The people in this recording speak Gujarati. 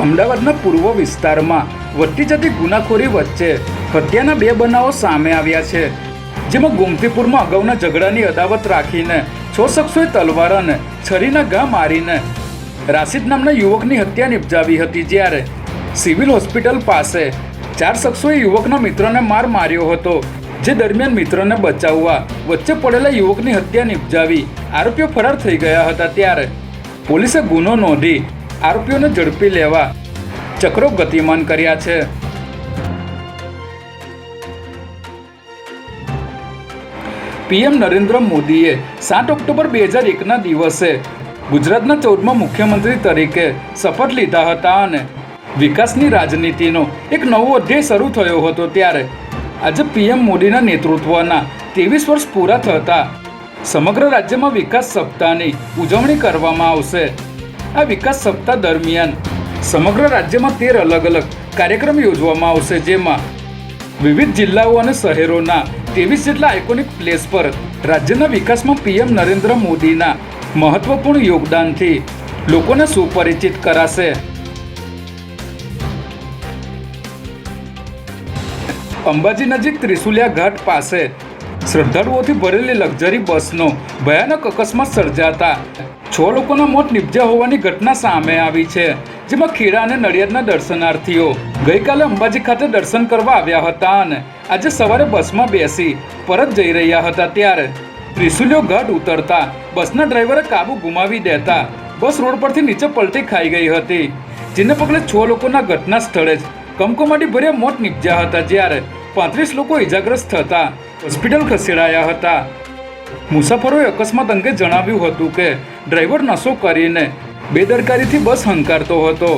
અમદાવાદના પૂર્વ વિસ્તારમાં વધતી જતી ગુનાખોરી વચ્ચે હત્યાના બે બનાવો સામે આવ્યા છે. જેમાં ગોમતીપુરમાં અગાઉના ઝઘડાની અદાવત રાખીને છ શખ્સોએ તલવાર અને છરીના ઘા મારીને રાશિદ નામના યુવકની હત્યા નિપજાવી હતી. જ્યારે સિવિલ હોસ્પિટલ પાસે ચાર શખ્સોએ યુવકના મિત્રને માર માર્યો હતો, જે દરમિયાન મિત્રને બચાવવા વચ્ચે પડેલા યુવકની હત્યા નિપજાવી આરોપીઓ ફરાર થઈ ગયા હતા. ત્યારે પોલીસે ગુનો નોંધી આરોપીઓને ઝડપી લેવા ચક્રો ગતિમાન કર્યા છે. પીએમ નરેન્દ્ર મોદીએ સાત ઓક્ટોબર બે હજાર એકના દિવસે ગુજરાતના ચૌદમાં મુખ્યમંત્રી તરીકે શપથ લીધા હતા અને વિકાસની રાજનીતિનો એક નવો અધ્યાય શરૂ થયો હતો ત્યારે આજે પીએમ મોદીના નેતૃત્વના ત્રેવીસ વર્ષ પૂરા થતા સમગ્ર રાજ્યમાં વિકાસ સપ્તાહની ઉજવણી કરવામાં આવશે. આ વિકાસ સપ્તાહ દરમિયાન સમગ્ર રાજ્યમાં તેર અલગ અલગ કાર્યક્રમ યોજવામાં આવશે, જેમાં વિવિધ જિલ્લાઓ અને શહેરોના ત્રેવીસ જેટલા આઇકોનિક પ્લેસ પર રાજ્યના વિકાસમાં પીએમ નરેન્દ્ર મોદીના મહત્વપૂર્ણ યોગદાનથી લોકોને સુપરિચિત કરાશે. અંબાજી નજીક ત્રિશુલિયા ઘાટ પાસે શ્રદ્ધાળુઓથી ભરેલી લક્ઝરી બસનો ભયાનક અકસ્માત સર્જાતા છ લોકોના મોત નિપજ્યા હોવાની ઘટના સામે આવી છે, જેમાં ખેડા અને નડિયાદના દર્શનાર્થીઓ ગઈકાલે અંબાજી ખાતે દર્શન કરવા આવ્યા હતા અને આજે સવારે બસમાં બેસી પરત જઈ રહ્યા હતા ત્યારે ત્રિશુલ્યો ઘાટ ઉતરતા બસના ડ્રાઈવરે કાબુ ગુમાવી દેતા બસ રોડ પરથી નીચે પલટી ખાઈ ગઈ હતી, જેને પગલે છ લોકોના ઘટના સ્થળે જ કમકમાટી ભર્યા મોત નીપજ્યા હતા જ્યારે પાંત્રીસ લોકો ઇજાગ્રસ્ત થતા હોસ્પિટલ ખસેડાયા હતા. મુસાફરોએ અકસ્માત અંગે જણાવ્યું હતું કે ડ્રાઈવર નશો કરીને બેદરકારીથી બસ હંકારતો હતો.